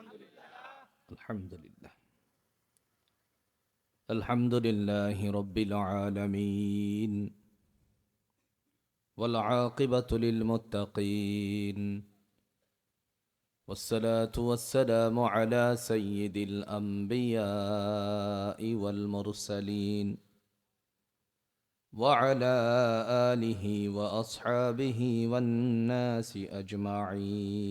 الحمد لله. الحمد لله رب العالمين. والعاقبة للمتقين. والصلاة والسلام على سيد الأنبياء والمرسلين. وعلى آله وأصحابه والناس أجمعين.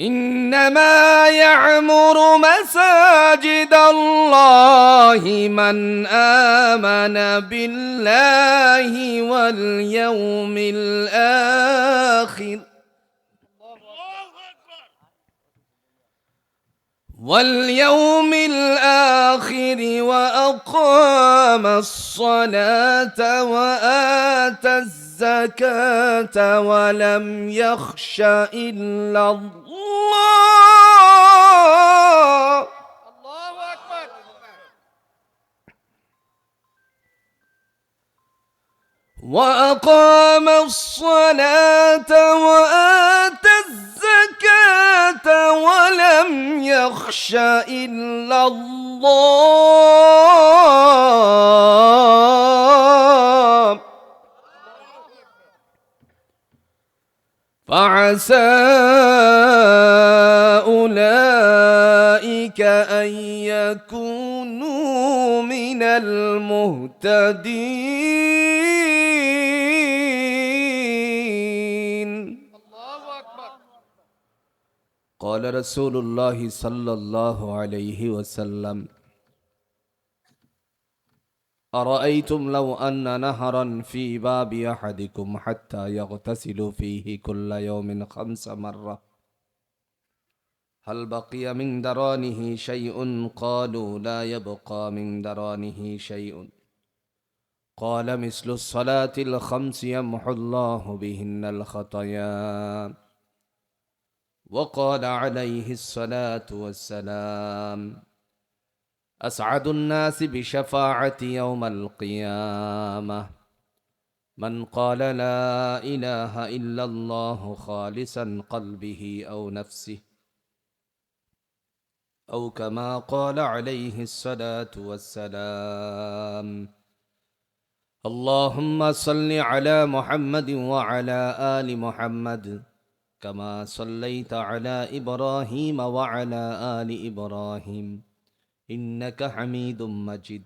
إنما يعمر مساجد الله من آمن بالله واليوم الآخر. واليوم الآخر وأقام الصلاة وآتى الزكاة ولم يخش إلا الله. الله أكبر. وأقام الصلاة وآتى الزكاة ولم يخش إلا الله. فعسى أولئك أن يكونوا من المهتدين. الله أكبر قال رسول الله صلى الله عليه وسلم أرأيتم لو أن نهرا في باب أحدكم حتى يغتسل فيه كل يوم خمس مرة؟ هل بقي من درانه شيء؟ قالوا لا يبقى من درانه شيء. قال مثل الصلاة الخمس يمحو الله بهن الخطايا. وقال عليه الصلاة والسلام أسعد الناس بشفاعة يوم القيامة. من قال لا إله إلا الله خالصا قلبه أو نفسه أو كما قال عليه الصلاة والسلام. اللهم صل على محمد وعلى آل محمد كما صليت على إبراهيم وعلى آل إبراهيم. إنك حميد مجيد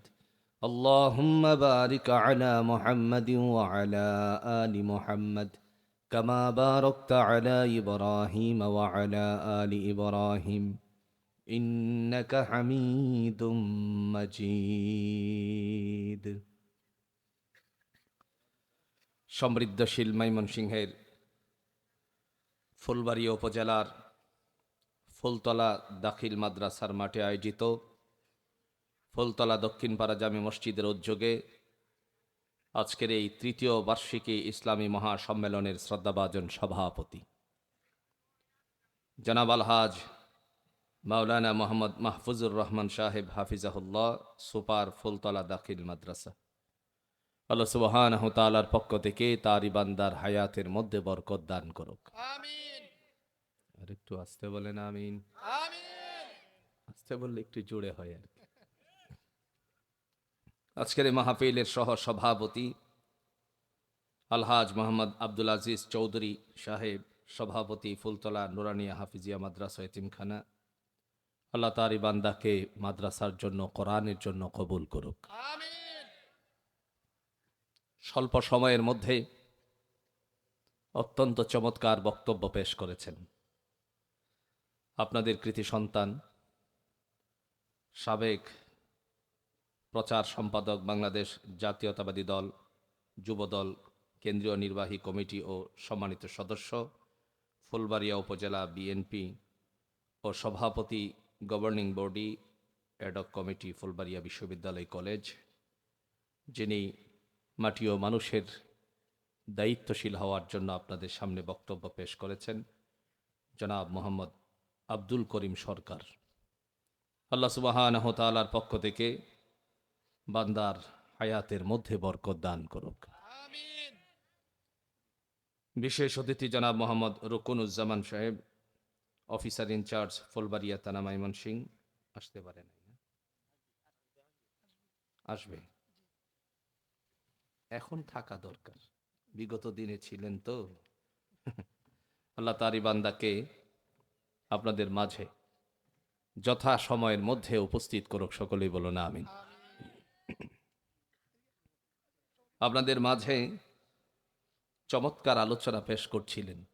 اللهم بارك على محمد وعلى آل محمد كما باركت على إبراهيم وعلى آل إبراهيم إنك حميد مجيد সমৃদ্ধশীল ময়মনসিংহের ফুলবাড়ি উপজেলার ফুলতলা দাখিল মাদ্রাসার মাঠে আয়োজিত ফুলতলা দক্ষিণপাড়া জামি মসজিদের উদ্যোগে আজকের এই তৃতীয় বার্ষিকী ইসলামী মহাসম্মেলনের শ্রদ্ধাভাজন সভাপতি। জনাব আলহাজ মাওলানা মোহাম্মদ মাহফুজুর রহমান সাহেব হাফিজাহুল্লাহ সুপার ফুলতলা দাখিল মাদ্রাসা। আল্লাহ সুবহান তালার পক্ষ থেকে তার ইবান্দার হায়াতের মধ্যে বরকত দান করুক। আর একটু আসতে বলেন আমিন। আসতে বললে একটু জুড়ে হয় আর আজকের মাহফিলের সহ সভাপতি আলহাজ মোহাম্মদ আব্দুল আজিজ চৌধুরী সাহেব সভাপতি ফুলতলা নুরানিয়া হাফিজিয়া মাদ্রাসা এতিমখানা। আল্লাহ তারি বান্দাকে মাদ্রাসার জন্য কোরআনের জন্য কবুল করুক। স্বল্প সময়ের মধ্যে অত্যন্ত চমৎকার বক্তব্য পেশ করেছেন। আপনাদের কৃতি সন্তান সাবেক প্রচার সম্পাদক বাংলাদেশ জাতীয়তাবাদী দল, যুবদল, কেন্দ্রীয় নির্বাহী কমিটি ও সম্মানিত সদস্য, ফুলবাড়িয়া উপজেলা বিএনপি ও সভাপতি governing body ad hoc committee Phulbaria বিশ্ববিদ্যালয় কলেজ, যিনি মাটি ও মানুষের দায়িত্বশীল হওয়ার জন্য আপনাদের সামনে বক্তব্য পেশ করেছেন, জনাব মোহাম্মদ আব্দুল করিম সরকার। আল্লাহ সুবাহানহ তালার পক্ষ থেকে বান্দার হায়াতের মধ্যে বরকত দান করুক। বিশেষ অতিথি জনাব মোহাম্মদ রুকুনুজ্জামান সাহেব অফিসার ইনচার্জ ফুলবাড়িয়া থানা মাইমন সিং। আসতে পারে নাই আসবে। এখন থাকা দরকার। বিগত দিনে ছিলেন তো। আল্লাহ তারি বান্দাকে আপনাদের মাঝে যথা সময়ের মধ্যে উপস্থিত করুক। সকলেই বলো না আমিন। আপনাদের মাঝে চমৎকার আলোচনা পেশ করছিলেন।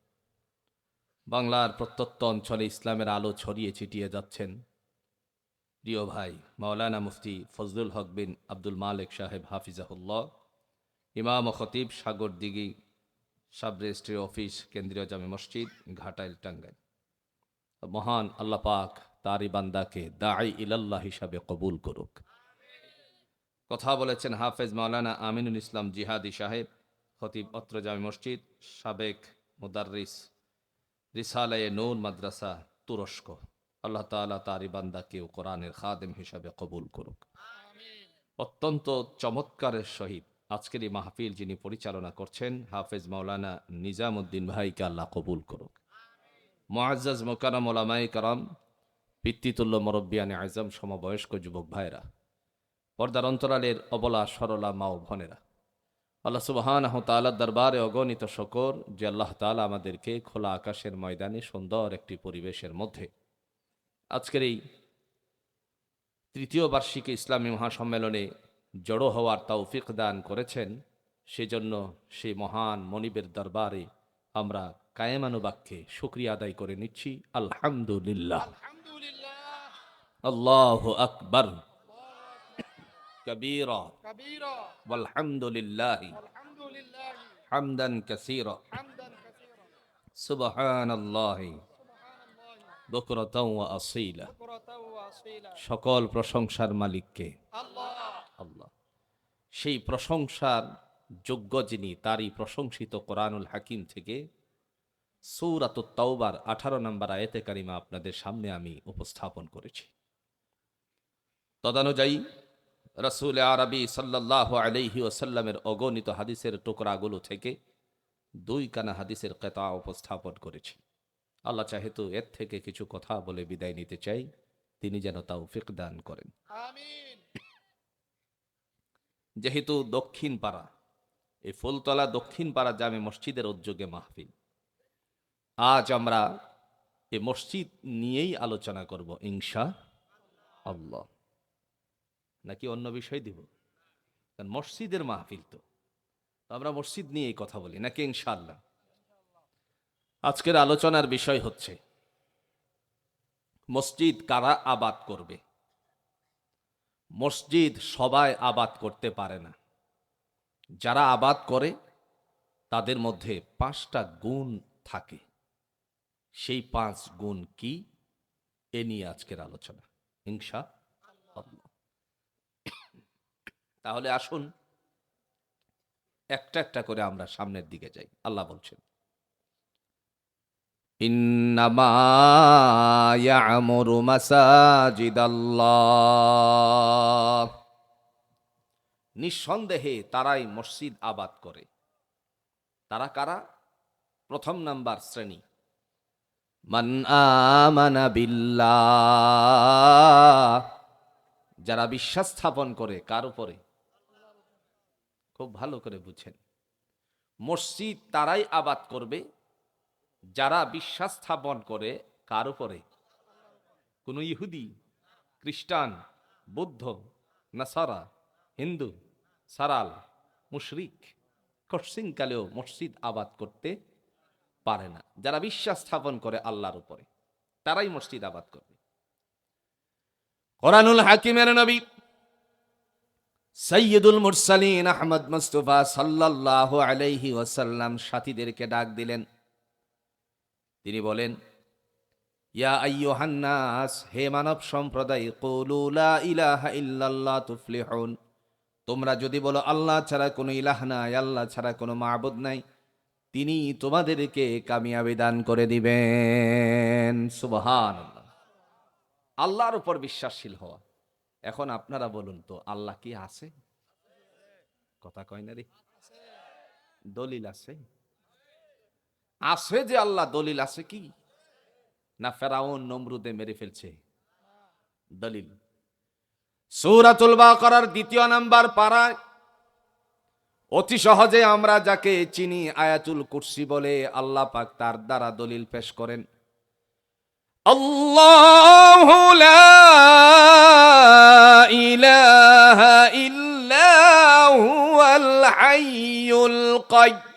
বাংলার প্রত্যন্ত অঞ্চলে ইসলামের আলো ছড়িয়ে ছিটিয়ে যাচ্ছেন। প্রিয় ভাই, মাওলানা মুফতি ফজলুল হক বিন আব্দুল মালেক সাহেব হাফিজাহুল্লাহ, ইমাম খতিব Sagar Dighi sub registry office কেন্দ্রীয় জামে মসজিদ ঘাটাইল টাঙ্গাইল। মহান আল্লাহ পাক তারি বান্দাকে দাই ইলাল্লাহ হিসাবে কবুল করুক। কথা বলেছেন হাফেজ মাওলানা আমিনুল ইসলাম জিহাদি সাহেব খতিব অত্র জামে মসজিদ সাবেক মুদার্রিস রিসালায়ে নূর মাদ্রাসা তুরস্ক। আল্লাহ তাআলা তারি বান্দাকেও কোরআনের খাদেম হিসাবে কবুল করুক। অত্যন্ত চমৎকারের সহিত আজকের এই মাহফিল যিনি পরিচালনা করছেন হাফেজ মাওলানা নিজামুদ্দিন ভাইকে আল্লাহ কবুল করুক। মোয়াজ্জাজ মোকারম ওলামাই কারাম পিতৃতুল্য মরব্বিয়ানে আজম সমবয়স্ক যুবক ভাইরা পর্দার অন্তরালের অবলা সরলা মা ও ভনেরা আল্লাহ সুবাহান তালার দরবারে অগণিত শকর যে আল্লাহ তালা আমাদেরকে খোলা আকাশের ময়দানে সুন্দর একটি পরিবেশের মধ্যে। আজকের এই তৃতীয় বার্ষিকী ইসলামী মহাসম্মেলনে জড়ো হওয়ার তৌফিক দান করেছেন সেজন্য সেই মহান মনিবের দরবারে আমরা কায়েমানুবাক্যে শুক্রিয়া আদায় করে নিচ্ছি। আলহামদুলিল্লাহ। আল্লাহ আকবর। কবীরা كبيرا والحمد لله والحمد لله حمدا كثيرا حمدا كثيرا سبحان الله سبحان الله بكرة وأصيلا بكرة وأصيلا সকল প্রশংসার মালিককে الله আল্লাহ সেই প্রশংসার যোগ্য যিনি তারই প্রশংসিত কোরআনুল হাকিম থেকে সৌরাত তাওবার আঠারো নম্বর আয়তে কারিমা আপনাদের সামনে আমি উপস্থাপন করেছি তদানুযায়ী রসুল আরবি সাল্লাহ আলহি ওসাল্লামের অগণিত হাদিসের টুকরাগুলো থেকে দুই কানা হাদিসের কেতা উপস্থাপন করেছি। আল্লাহ চাহেতু এর থেকে কিছু কথা বলে বিদায় নিতে চাই। তিনি যেন তাও দান করেন। যেহেতু দক্ষিণ পাড়া এই ফুলতলা দক্ষিণ পাড়া জামে মসজিদের উদ্যোগে মাহফিল। আজ আমরা এ মসজিদ নিয়েই আলোচনা করব ইংশা আল্লাহ। নাকি অন্য বিষয় দিব? কারণ মসজিদের মাহফিল তো। আমরা মসজিদ নিয়েই কথা বলি, নাকি ইনশাআল্লাহ? আজকের আলোচনার বিষয় হচ্ছে, মসজিদ কারা আবাদ করবে? মসজিদ সবাই আবাদ করতে পারে না। যারা আবাদ করে, তাদের মধ্যে পাঁচটা গুণ থাকে। সেই পাঁচ গুণ কি? এ নিয়ে আজকের আলোচনা। ইনশা আল্লাহ। তাহলে আসুন, একটা একটা করে আমরা সামনের দিকে যাই। আল্লাহ বলছেন নিঃসন্দেহে তারাই মসজিদ আবাদ করে। তারা কারা? প্রথম নাম্বার শ্রেণি। মান আমানা বিল্লাহ। যারা বিশ্বাস স্থাপন করে কার উপরে? খুব ভালো করে বুঝেন। মসজিদ তারাই আবাদ করবে, যারা বিশ্বাস স্থাপন করে কার উপরে? কোন ইহুদি, খ্রিস্টান, বৌদ্ধ, নাসারা, হিন্দু, সারাল, মুশরিক কশিনকালেও মসজিদ আবাদ করতে পারে না। যারা বিশ্বাস স্থাপন করে আল্লাহর উপরে, তারাই মসজিদ আবাদ করবে। কোরআনুল হাকিমের নবী সৈয়দুল মুরসালিন আহমদ মুস্তফা সাল্লাল্লাহু আলাইহি ওয়াসাল্লাম সাথীদেরকে ডাক দিলেন। তিনি বলেন, ইয়া আইয়ুহান্নাস, হে মানব সম্প্রদায়, কুলু ইলাহা ইল্লাল্লাহ তুফলিহুন। তোমরা যদি বলো, আল্লাহ ছাড়া কোনো ইলাহ নাই, আল্লাহ ছাড়া কোনো মাবুদ নাই, তিনি তোমাদেরকে কামিয়াবি দান করে দিবেন। সুবহান আল্লাহর উপর বিশ্বাসশীল হওয়া। এখন আপনারা বলুন তো, আল্লাহ কি আছে? কথা কয় না রে। দলিল আছে? আছে যে আল্লাহ দলিল আছে কি? না ফেরাউন নমরুদে মেরে ফেলছে? দলিল। সূরাতুল বাকারার দ্বিতীয় নাম্বার পাড়ায় অতি সহজে আমরা যাকে চিনি আয়াতুল কুরসি বলে আল্লাহ পাক তার দ্বারা দলিল পেশ করেন। আল্লাহু লা ইলাহা ইল্লা হুয়াল হাইয়ুল কাইয়্যুম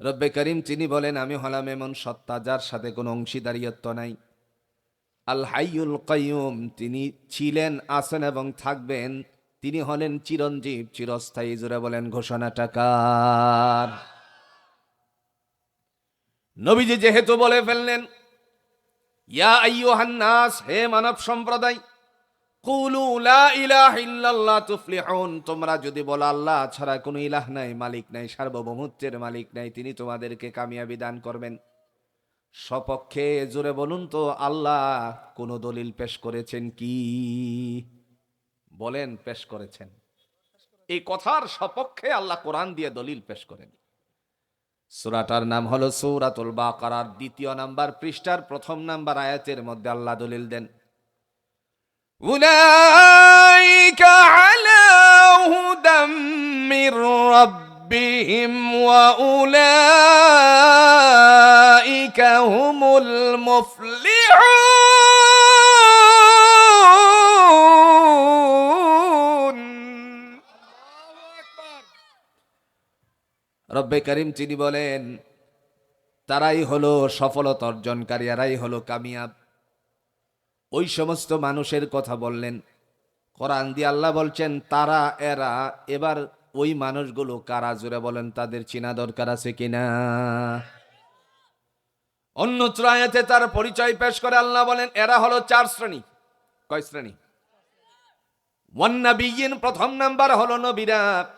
রব্বে করিম তিনি বলেন, আমি হলাম এমন সত্তা যার সাথে কোনো অংশীদারিত্ব নাই। আল হাইয়ুল কাইয়ুম, তিনি ছিলেন, আছেন এবং থাকবেন তিনি হলেন চিরঞ্জীব, চিরস্থায়ী জুড়ে বলেন ঘোষণা টাকার নবীজি যেহেতু বলে ফেললেন, ইয়া আইয়ুহান নাস, হে মানব সম্প্রদায়, কুলু লা ইলাহা ইল্লাল্লাহ তুফলিহুন, তোমরা যদি বলো আল্লাহ ছাড়া কোনো ইলাহ নাই, মালিক নাই, সার্বভৌমত্বের মালিক নাই, তিনি তোমাদেরকে কামিয়াবি দান করবেন। সপক্ষে জোরে বলুন তো, আল্লাহ কোন দলিল পেশ করেছেন কি? বলেন, পেশ করেছেন। এই কথার সপক্ষে আল্লাহ কোরআন দিয়ে দলিল পেশ করেন। সুরাটার নাম হলো সৌরাতুল বাকারার দ্বিতীয় নাম্বার পৃষ্ঠার প্রথম নাম্বার আয়াতের মধ্যে আল্লাহ দলিল দেন। উলাইকা আলা উলাইকা হুমুল মুফলিহুন। রব্বে করিম তিনি বলেন, তারাই হলো সফলতা অর্জনকারী, এরাই হলো কামিয়াব। ওই সমস্ত মানুষের কথা বললেন। কোরআন দিয়ে আল্লাহ বলছেন, তারা, এরা, এবার ওই মানুষগুলো কারা? জুড়ে বলেন, তাদের চিনা দরকার আছে কিনা? অন্য ত্রায়াতে তার পরিচয় পেশ করে আল্লাহ বলেন, এরা হলো চার শ্রেণি। কয় শ্রেণি? প্রথম নাম্বার হলো নবীরা।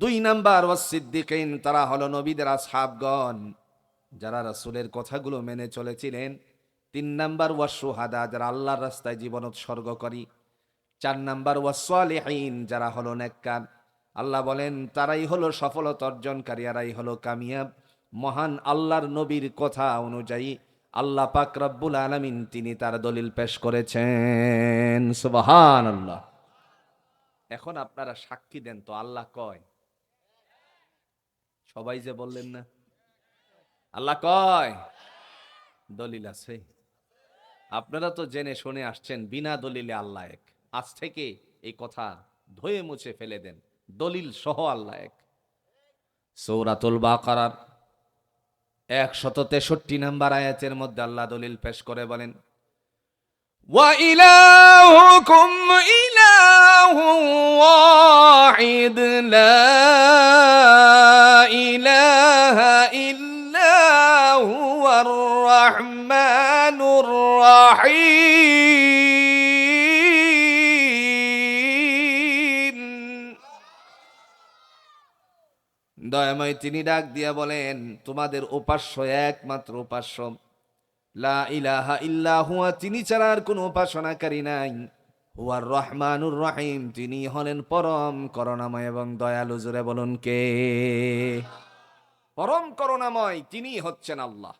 দুই নাম্বার ওয়াসিদ্দিকিন তারা হলো নবীদের আসহাবগণ, যারা রাসূলের কথাগুলো মেনে চলেছিলেন। তিন নাম্বার ওয়াসুহাদা যারা আল্লাহর রাস্তায় জীবন উৎসর্গ করি। চার নাম্বার ওয়াসলিহীন যারা হলো নেককার। আল্লাহ বলেন, তারাই হলো সফলতা অর্জনকারী, এরাই হলো কামিয়াব। মহান আল্লাহর নবীর কথা অনুযায়ী আল্লাহ পাক রব্বুল আলামিন তিনি তার দলিল পেশ করেছেন। সুবহান আল্লাহ এখন আপনারা সাক্ষী দেন তো আল্লাহ কয়? সবাই যে বললেন না। আল্লাহ কয়, দলিল আছে। আপনারা তো জেনে শুনে আসছেন, বিনা দলিলে আল্লাহ এক। আজ থেকে এই কথা ধুয়ে মুছে ফেলে দেন, দলিল সহ আল্লাহ এক। সৌরাতুল বাকারার একশত তেষট্টি নাম্বার আয়াতের মধ্যে আল্লাহ দলিল পেশ করে বলেন وإلهكم إله واحد لا إله إلا هو الرحمن الرحيم দয়াময় তিনি ডাক দিয়া বলেন তোমাদের উপাস্য একমাত্র উপাস্য লা ইলাহা ইল্লা হুয়া, তিনি ছাড়া আর কোনো উপাসনাকারী নাই। হুয়ার রহমানুর রহিম, তিনি হলেন পরম করুণাময় এবং দয়ালু জুড়ে বলুন কে? পরম করুণাময়, তিনি হচ্ছেন আল্লাহ।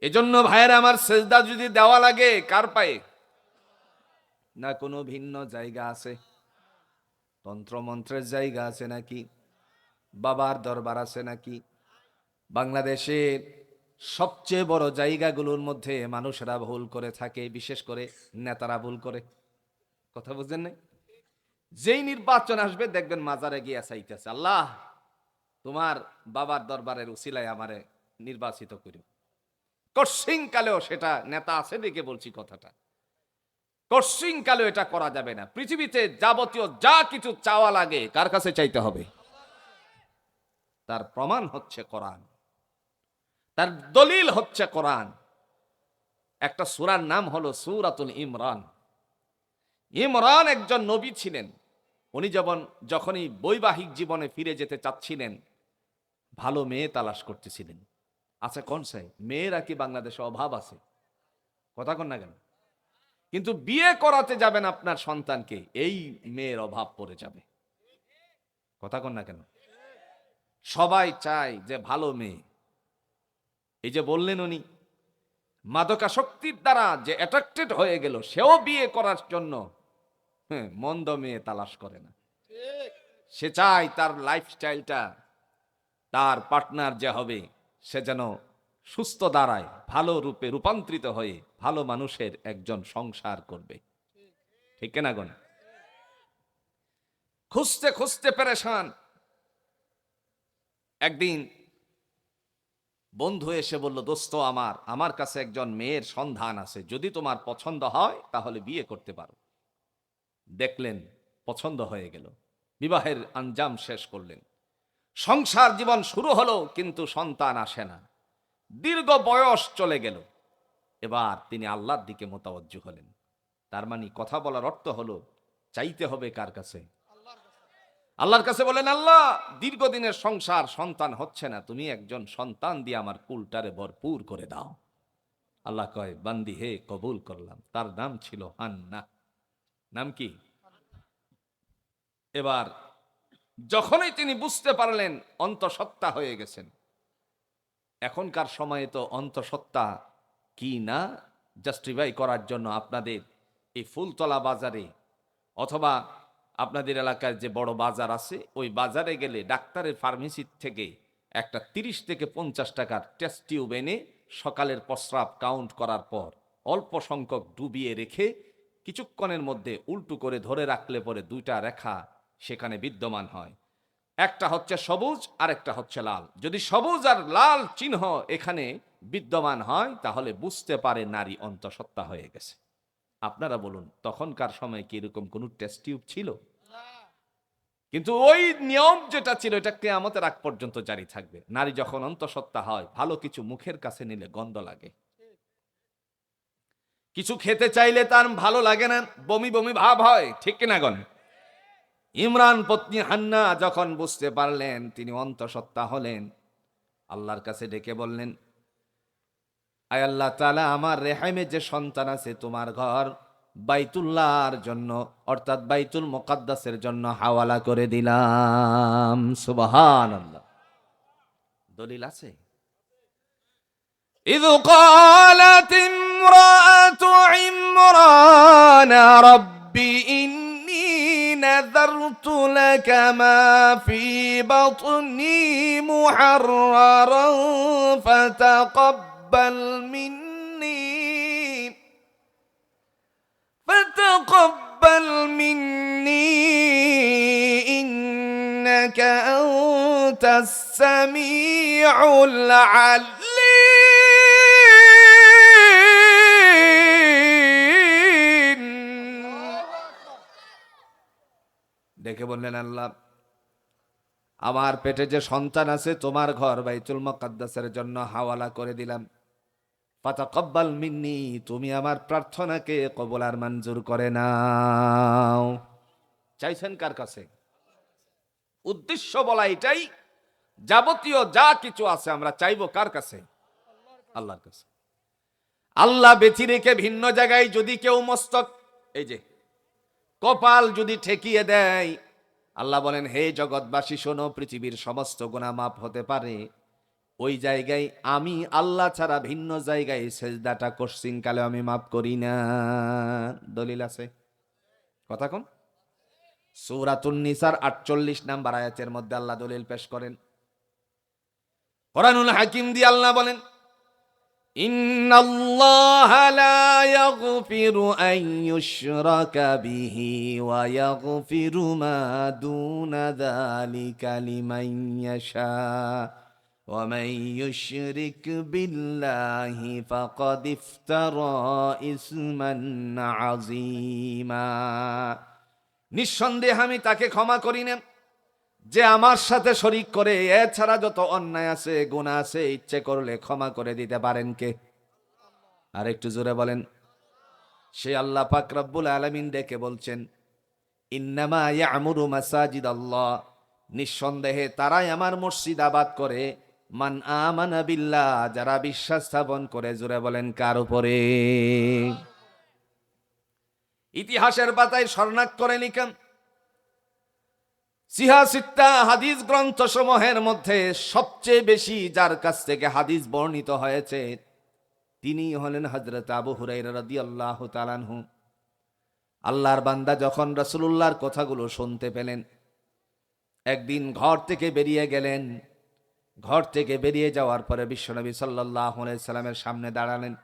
এজন্য ভাইয়ের, আমার সেজদা যদি দেওয়া লাগে, কার পায়ে? না, কোনো ভিন্ন জায়গা আছে? তন্ত্রমন্ত্রের জায়গা আছে নাকি? বাবার দরবার আছে নাকি? বাংলাদেশের সবচেয়ে বড় জায়গাগুলোর মধ্যে মানুষেরা ভুল করে থাকে, বিশেষ করে নেতারা ভুল করে। কথা বুঝছেন নাই? যেই নির্বাচন আসবে, দেখবেন মাজারে গিয়ে চাইতেছে, আল্লাহ, তোমার বাবার দরবারের উসিলায় আমারে নির্বাচিত করি কালেও সেটা নেতা আছে দেখে বলছি কথাটা। কশিংকালে এটা করা যাবে না। পৃথিবীতে যাবতীয় যা কিছু চাওয়া লাগে, কার কাছে চাইতে হবে? তার প্রমাণ হচ্ছে কোরআন। তার দলিল হচ্ছে কোরআন। একটা সুরার নাম হলো সুরাতুল ইমরান। ইমরান একজন নবী ছিলেন। উনি যখন যখনই বৈবাহিক জীবনে ফিরে যেতে চাচ্ছিলেন, ভালো মেয়ে তালাশ করতেছিলেন। আচ্ছা কোন সাই মেয়েরা কি বাংলাদেশে অভাব আছে? কথা কন না কেন? কিন্তু বিয়ে করাতে যাবেন আপনার সন্তানকে, এই মেয়ের অভাব পড়ে যাবে। কথা কন না কেন? সবাই চায় যে ভালো মেয়ে। এই যে বললেন উনি, মাদকাসক্তির দ্বারা যে অ্যাট্রাক্টেড হয়ে গেল, সেও বিয়ে করার জন্য হ্যাঁ মন্দ মেয়ে তালাশ করে না। সে চায় তার লাইফস্টাইলটা তার পার্টনার যে হবে, সে যেন সুস্থ দাঁড়ায়, ভালো রূপে রূপান্তরিত হয়ে, ভালো মানুষের একজন সংসার করবে। ঠিক না? খুঁজতে খুঁজতে পেরেশান। একদিন বন্ধু এসে বলল, দোস্ত আমার আমার কাছে একজন মেয়ের সন্ধান আছে। যদি তোমার পছন্দ হয়, তাহলে বিয়ে করতে পারো। দেখলেন, পছন্দ হয়ে গেল। বিবাহের আঞ্জাম শেষ করলেন। সংসার জীবন শুরু হলো, কিন্তু সন্তান আসে না। দীর্ঘ বয়স চলে গেল। এবার তিনি আল্লাহর দিকে মোতাবজ্জ হলেন। তার মানে কথা বলার অর্থ হলো, চাইতে হবে কার কাছে? আল্লাহর কাছে বলেন, আল্লাহ, দীর্ঘদিনের সংসার সন্তান হচ্ছে না, তুমি একজন সন্তান দিয়ে আমার কুলটারে ভরপুর করে দাও। আল্লাহ কয়, বান্দি, হে, কবুল করলাম। তার নাম ছিল হান্না। নাম কি? এবার, যখনই তিনি বুঝতে পারলেন অন্তঃসত্ত্বা হয়ে গেছেন, এখনকার সময়ে তো অন্তঃসত্ত্বা কি না জাস্টিফাই করার জন্য আপনাদের এই ফুলতলা বাজারে অথবা আপনাদের এলাকার যে বড় বাজার আছে, ওই বাজারে গেলে ডাক্তারের ফার্মেসির থেকে একটা তিরিশ থেকে পঞ্চাশ টাকার টেস্ট টিউব এনে সকালের প্রস্রাব কাউন্ট করার পর অল্প সংখ্যক ডুবিয়ে রেখে কিছুক্ষণের মধ্যে উল্টু করে ধরে রাখলে পরে দুইটা রেখা সেখানে বিদ্যমান হয়। একটা হচ্ছে সবুজ আর একটা হচ্ছে লাল। যদি সবুজ আর লাল চিহ্ন এখানে বিদ্যমান হয়, তাহলে বুঝতে পারে নারী অন্তঃসত্ত্বা হয়ে গেছে। আপনারা বলুন তখনকার সময় কি এরকম কোন টেস্ট টিউব ছিল? কিন্তু ওই নিয়ম যেটা ছিল এটা কেয়ামতের আগ পর্যন্ত জারি থাকবে। নারী যখন অন্তঃসত্ত্বা হয় ভালো কিছু মুখের কাছে নিলে গন্ধ লাগে। কিছু খেতে চাইলে তার ভালো লাগে না বমি বমি ভাব হয় ঠিক কিনা গণ? ইমরান পত্নী হান্না যখন বুঝতে পারলেন তিনি অন্তঃসত্ত্বা হলেন আল্লাহর কাছে ডেকে বললেন আয় আল্লাহ তালা আমার রেহাইমে যে সন্তান আছে তোমার ঘর বাইতুল্লাহর জন্য অর্থাৎ বাইতুল মোকাদ্দাসের জন্য হাওয়ালা করে দিলাম সুবহান আল্লাহ দলিল আছে إذ قالت امرأة عمران رب إني نذرت لك ما في بطني محررا فتقبل مني فتقبل مني إنك أنت السميع العليم দেখে বললেন আল্লাহ আমার পেটে যে সন্তান আছে তোমার ঘর বাইতুল মুকাদ্দাসের জন্য হাওয়ালা করে দিলাম ফাতাকাব্বাল মিন্নি, তুমি আমার প্রার্থনাকে কবুল আর মঞ্জুর করে নাও। চাইছেন কার কাছে? উদ্দেশ্য বলা এটাই, যাবতীয় যা কিছু আছে আমরা চাইব কার কাছে? আল্লাহর কাছে। আল্লাহ বেঁচে রেখে ভিন্ন জায়গায় যদি কেউ মস্তক, এই যে, কপাল যদি ঠেকিয়ে দেয়, আল্লাহ বলেন, হে জগৎবাসী, শোনো, পৃথিবীর সমস্ত গুণা মাপ হতে পারে। ওই জায়গায় আমি আল্লাহ ছাড়া ভিন্ন জায়গায় সেজদাটা কোশ্চিন কালে আমি মাফ করি না দলিল আছে কথা কোন সূরাতুন নিসার আটচল্লিশ নাম্বার আয়াতের মধ্যে আল্লাহ দলিল পেশ করেন কোরআনুল হাকিম দিয়ে আল্লাহ বলেন إن الله لا يغفر أن يشرك به ويغفر ما دون ذلك لمن يشاء ومن يشرك بالله فقد افترى إثما عظيما নিঃসন্দেহে আমি তাকে ক্ষমা করি না যে আমার সাথে শরিক করে এছাড়া যত অন্যায় আছে গুণা আছে ইচ্ছে করলে ক্ষমা করে দিতে পারেন কে আর একটু জোরে বলেন সে আল্লাহ পাক রব্বুল আলামিন ডেকে বলছেন ইন্নামা ইয়ামুরু মাসাজিদ আল্লাহ নিঃসন্দেহে তারাই আমার মসজিদ আবাদ করে মান আমানা যারা বিশ্বাস স্থাপন করে জোরে বলেন, কার উপরে? ইতিহাসের পাতায় স্বর্ণাক্ষরে লিখেন সিহাসিত্তা হাদিস গ্রন্থ সমূহের মধ্যে সবচেয়ে বেশি যার কাছ থেকে হাদিস বর্ণিত হয়েছে, তিনি হলেন হজরত আবু হুরাইরা রাদিয়াল্লাহু তাআলাহু আল্লাহর বান্দা যখন রাসূলুল্লাহর কথাগুলো শুনতে পেলেন, একদিন ঘর থেকে বেরিয়ে গেলেন ঘর থেকে বেরিয়ে যাওয়ার পরে বিশ্বনবী আলাইহি সাল্লামের সামনে দাঁড়ালেন।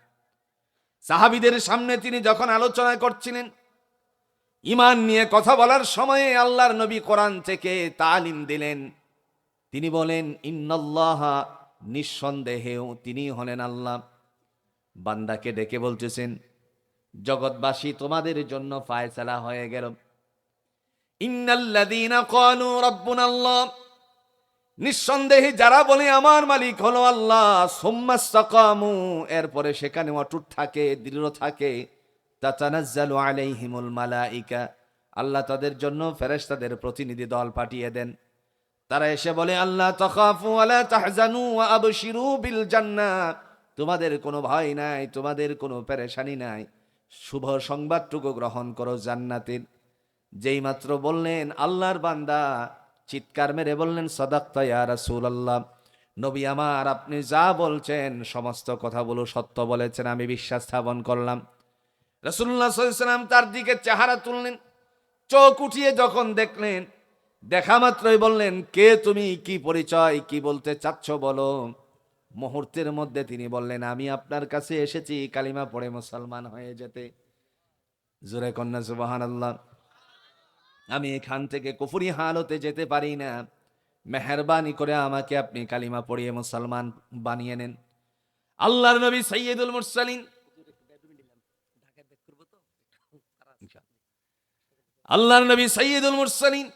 সাহাবিদের সামনে তিনি যখন আলোচনা করছিলেন ইমান নিয়ে কথা বলার সময়ে আল্লাহর নবী কোরআন থেকে তালিম দিলেন। তিনি বলেন, ইন্নাল্লাহ নিঃসন্দেহেও তিনি হলেন আল্লাহ। বান্দাকে ডেকে বলতেছেন, জগৎবাসী তোমাদের জন্য ফায়সালা হয়ে গেল। ইন্নাল্লাযীনা ক্বালু রাব্বুনাল্লাহ নিঃসন্দেহে যারা বলে, আমার মালিক হলো আল্লাহ সুম্মাস্তাকামু এরপরে সেখানে অটুট থাকে, দৃঢ় থাকে। তাতানাজ্জালু আলাইহিমুল মালাইকা, আল্লাহ তাদের জন্য ফেরেশতাদের প্রতিনিধি দল পাঠিয়ে দেন। তারা এসে বলে, আল্লাহ, তাখাফু ওয়ালা তাহজানু ওয়া আবশিরু বিল জান্নাহ তোমাদের কোনো ভয় নাই, তোমাদের কোনো পেরেশানি নাই। শুভ সংবাদটুকু গ্রহণ করো জান্নাতের। যেই মাত্র বললেন, আল্লাহর বান্দা চিৎকার মেরে বললেন, সদাক্তা ইয়া রাসূলুল্লাহ, নবী আমার, আপনি যা বলছেন, সমস্ত কথাগুলো সত্য বলেছেন, আমি বিশ্বাস স্থাপন করলাম। রসুল্লাহ সাল্লাম তার দিকে চেহারা তুললেন, চোখ উঠিয়ে যখন দেখলেন, দেখা মাত্রই বললেন, কে তুমি? কি পরিচয়? কি বলতে চাচ্ছ বলো? মুহূর্তের মধ্যে তিনি বললেন, আমি আপনার কাছে এসেছি, কালিমা পড়ে মুসলমান হয়ে যেতে। জোরে কন্যা সুবাহান আল্লাহ আমি এখান থেকে কুফুরি হালতে যেতে পারি না। মেহরবানি করে আমাকে আপনি কালিমা পড়িয়ে মুসলমান বানিয়ে নেন। আল্লাহর নবী সৈয়দুল মুরসালিন আল্লাহর নবী সৈয়দুল মুরসালিন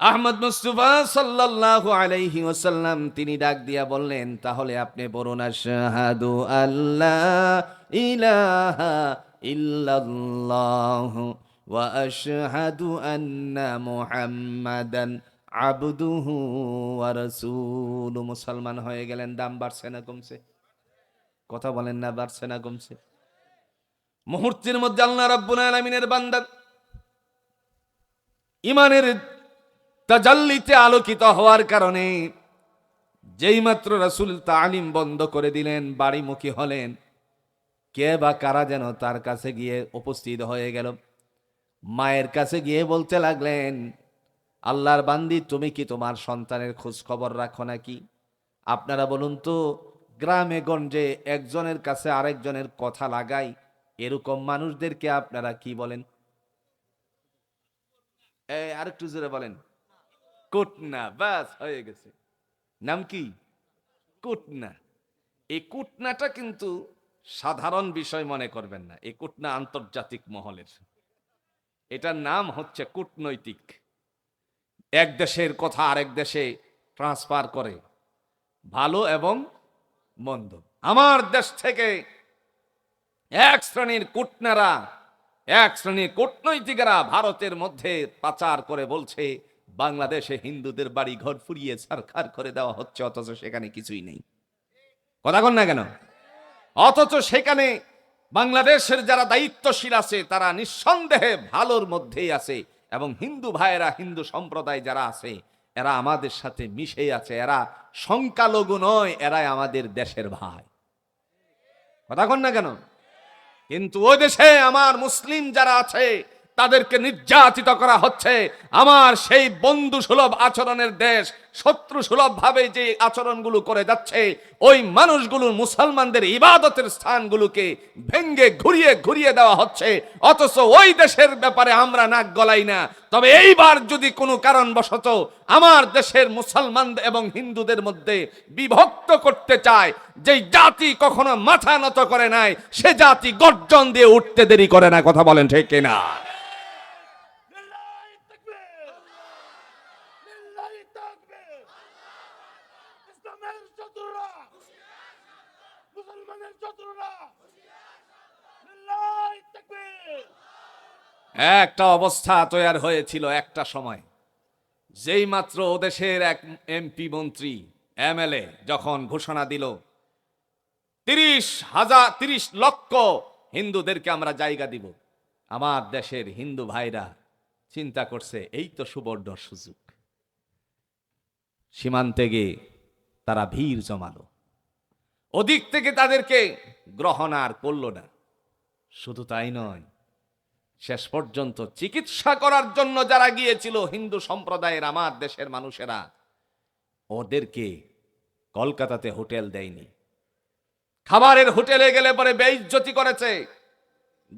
আহমদ মুস্তফা সাল্লাল্লাহু আলাইহি ওয়াসাল্লাম তিনি ডাক দিয়া বললেন, তাহলে আপনি বলুন আশহাদু আল্লাহ ইলাহা ইল্লাল্লাহ। আশহাদু আন্না মুহাম্মাদান আবদুহু রাসূলু মুসলমান হয়ে গেলেন, দাম বাড়ছে না কমছে? কথা বলেন না, বাড়ছে না কমছে? মুহূর্তের মধ্যে আল্লাহ রাব্বুল আলামিনের বান্দা ইমানের তাজাল্লিতে আলোকিত হওয়ার কারণে যেই মাত্র রাসূল তালিম বন্ধ করে দিলেন, বাড়িমুখী হলেন, কে বা কারা যেন তার কাছে গিয়ে উপস্থিত হয়ে গেল? মায়ের কাছে গিয়ে বলতে লাগলেন, আল্লাহর বান্দি, তুমি কি তোমার সন্তানের খোঁজ খবর রাখো নাকি? আপনারা বলুন তো, গ্রামে গঞ্জে একজনের কাছে আরেকজনের কথা লাগাই, এরকম মানুষদেরকে আপনারা কি বলেন? এই, আরেকটু জোরে বলেন। কুটনা, বাস, হয়ে গেছে। নাম কি? কুটনা। এই কুটনাটা কিন্তু সাধারণ বিষয় মনে করবেন না। এই কুটনা আন্তর্জাতিক মহলের। এটার নাম হচ্ছে কূটনৈতিক। এক দেশের কথা আরেক দেশে ট্রান্সফার করে। ভালো এবং মন্দ। আমার দেশ থেকে এক শ্রেণির কুটনারা, এক শ্রেণির কূটনৈতিকেরা ভারতের মধ্যে পাচার করে বলছে, বাংলাদেশে হিন্দুদের বাড়ি ঘর ফুরিয়ে সারখার করে দেওয়া হচ্ছে, অথচ সেখানে কিছুই নেই। কথা কন না কেন? অথচ সেখানে বাংলাদেশের যারা দায়িত্বশীল আছে, তারা নিঃসন্দেহে ভালোর মধ্যেই আছে এবং হিন্দু ভাইয়েরা, হিন্দু সম্প্রদায় যারা আছে, এরা আমাদের সাথে মিশে আছে, এরা সংখ্যালঘু নয়, এরাই আমাদের দেশের ভাই। কথা কন না কেন? কিন্তু ওই দেশে আমার মুসলিম যারা আছে তাদেরকে নির্যাতিত করা হচ্ছে। আমার সেই বন্ধু সুলভ আচরণের দেশ, শত্রু সুলভ ভাবে যে আচরণগুলো করে যাচ্ছে, ওই মানুষগুলো মুসলমানদের ইবাদতের স্থানগুলোকে ভেঙ্গে ঘুরিয়ে ঘুরিয়ে দেওয়া হচ্ছে। অথচ ওই দেশের ব্যাপারে আমরা নাক গলাই না। তবে এইবার যদি কোনো কারণবশত আমার দেশের মুসলমান এবং হিন্দুদের মধ্যে বিভক্ত করতে চায় যে জাতি কখনো মাথা নত করে নাই, সে জাতি গর্জন দিয়ে উঠতে দেরি করে না, কথা বলেন ঠিক কিনা? একটা অবস্থা তৈরি হয়েছিল একটা সময়। যেই মাত্র ওদেশের এক এমপি মন্ত্রী, এমএলএ, যখন ঘোষণা দিল, তিরিশ হাজার, তিরিশ লক্ষ হিন্দুদেরকে আমরা জায়গা দিব। আমার দেশের হিন্দু ভাইরা চিন্তা করছে, এই তো সুবর্ণ সুযোগ। সীমান্তে গিয়ে তারা ভিড় জমালো। ওদিক থেকে তাদেরকে গ্রহণ আর করল না। শুধু তাই নয় শেষ পর্যন্ত চিকিৎসা করার জন্য যারা গিয়েছিল হিন্দু সম্প্রদায়ের আমার দেশের মানুষেরা, ওদেরকে কলকাতাতে হোটেল দেয়নি। খাবারের হোটেলে গেলে পরে বেইজ্জতি করেছে,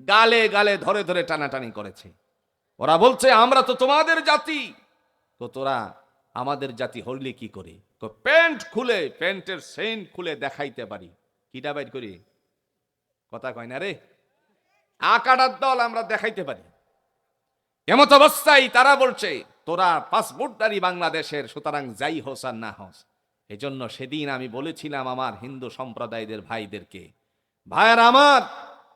গালে গালে ধরে ধরে টানাটানি করেছে। ওরা বলছে, আমরা তো তোমাদের জাতি, তো তোরা আমাদের জাতি হইলে কি করে? তো প্যান্ট খুলে, প্যান্টের সেন খুলে দেখাইতে পারি। কিটা বাইর করি? কথা কয় না রে? আকাটার দল আমরা দেখাইতে পারি। এমত অবস্থায় তারা বলছে, তোরা পাসপোর্টদারি বাংলাদেশের, সুতরাং যাই হোস আর না হোস। এজন্য সেদিন আমি বলেছিলাম আমার হিন্দু সম্প্রদায়দের ভাইদেরকে, ভাইয়ার আমার,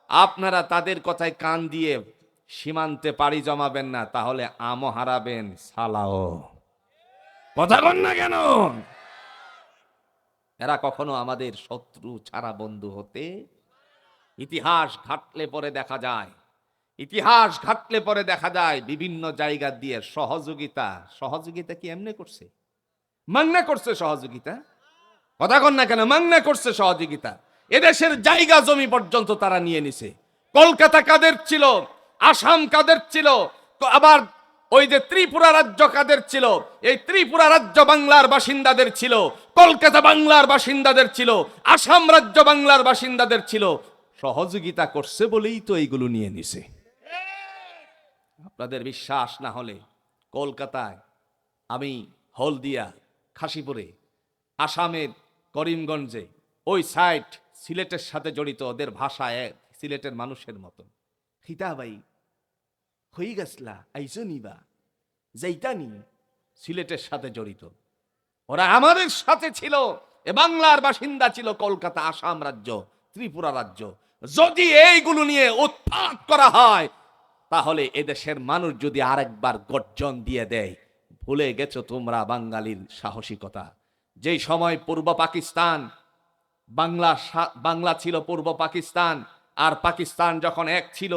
আপনারা তাদের কথায় কান দিয়ে সীমান্তে পাড়ি জমাবেন না, তাহলে আমও হারাবেন, সালাও। কথা বল না কেন? এরা কখনো আমাদের শত্রু ছাড়া বন্ধু হতে ইতিহাস ঘাটলে পরে দেখা যায়। ইতিহাস ঘাটলে পরে দেখা যায় বিভিন্ন জায়গা দিয়ে সহযোগিতা। সহযোগিতা কি এমনি করছে? মাংনা করছে সহযোগিতা? কথা কন না কেন, মাংনা করছে সহযোগিতা। এদেশের জায়গা জমি পর্যন্ত তারা নিয়ে নিছে। কলকাতা কাদের ছিল? আসাম কাদের ছিল? আবার ওই যে ত্রিপুরা রাজ্য কাদের ছিল? এই ত্রিপুরা রাজ্য বাংলার বাসিন্দাদের ছিল। কলকাতা বাংলার বাসিন্দাদের ছিল। আসাম রাজ্য বাংলার বাসিন্দাদের ছিল। সহযোগিতা করছে বলেই তো এইগুলো নিয়ে নিছে। আপনাদের বিশ্বাস না হলে কলকাতায় আমি হলদিয়া, খাসিপুরে, আসামের করিমগঞ্জে ওই সাইট সিলেটের সাথে জড়িত ওদের ভাষা এক, সিলেটের মানুষের মতো খিতাবাই, হই গেছলা আইসো নিবা যাইতানি সিলেটের সাথে জড়িত। ওরা আমাদের সাথে ছিল, এ বাংলার বাসিন্দা ছিল কলকাতা, আসাম রাজ্য, ত্রিপুরা রাজ্য। যদি এইগুলো নিয়ে উৎপাত করা হয়, তাহলে এদেশের মানুষ যদি আরেকবার গর্জন দিয়ে দেয়, ভুলে গেছো তোমরা বাঙালির সাহসিকতা। যেই সময় পূর্ব পাকিস্তান, বাংলা বাংলা ছিল পূর্ব পাকিস্তান, আর পাকিস্তান যখন এক ছিল,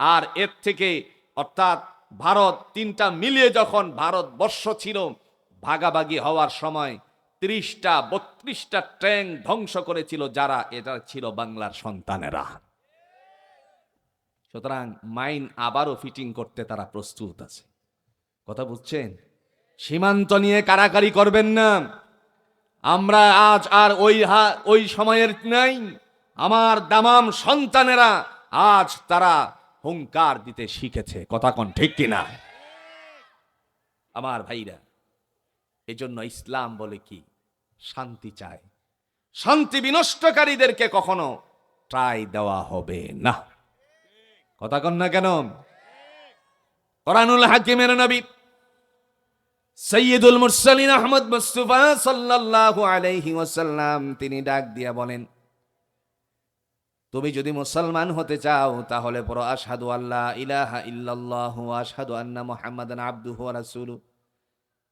আর এর থেকে অর্থাৎ ভারত তিনটা মিলিয়ে যখন ভারতবর্ষ ছিল, ভাগাভাগি হওয়ার সময় ত্রিশটা, বত্রিশটা ট্রেন ধ্বংস করেছিল যারা, এটা ছিল বাংলার সন্তানেরা। সুতরাং মাইন আবারও ফিটিং করতে তারা প্রস্তুত আছে। কথা বুঝছেন? সীমান্ত নিয়ে কারাকারি করবেন না। আমরা আজ আর ওই ওই সময়ের নাই। আমার দামাম সন্তানেরা আজ তারা হুঙ্কার দিতে শিখেছে। কথা কোন ঠিক কিনা আমার ভাইরা, এজন্য ইসলাম বলে কি? শান্তি চায় শান্তি বিনষ্টকারীদেরকে কখনো ট্রাই দেওয়া হবে না। কথা কন না কেন? কোরআনুল হাকিমের নবী সৈয়দুল মুরসালিন আহমদ মুস্তফা সাল্লাল্লাহু আলাইহি ওয়াসাল্লাম তিনি ডাক দিয়া বলেন, তুমি যদি মুসলমান হতে চাও তাহলে পড়ো, আশহাদু আল্লাহ ইলাহা ইল্লাল্লাহু আশহাদু আন্না মুহাম্মাদান আবদুহু ওয়া রাসূলুহু।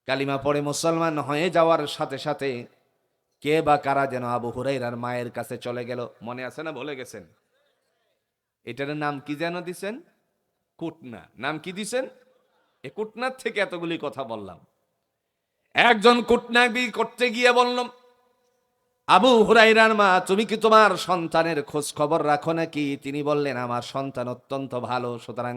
কালিমা পড়ে মুসলমান হয়ে যাওয়ার সাথে সাথে কে বা কারা যেন আবু হুরাইরার মায়ের কাছে চলে গেল? মনে আছে না বলে গেছেন? এটার নাম কি যেন দিছেন? কুটনা। নাম কি দিছেন? এ কুটনার থেকে এতগুলি কথা বললাম। একজন কুটনাবি করতে গিয়ে বললাম আবু হুরাইরার মা, তুমি কি তোমার সন্তানের খোঁজ খবর রাখো নাকি? তিনি বললেন, আমার সন্তান অত্যন্ত ভালো, সুতরাং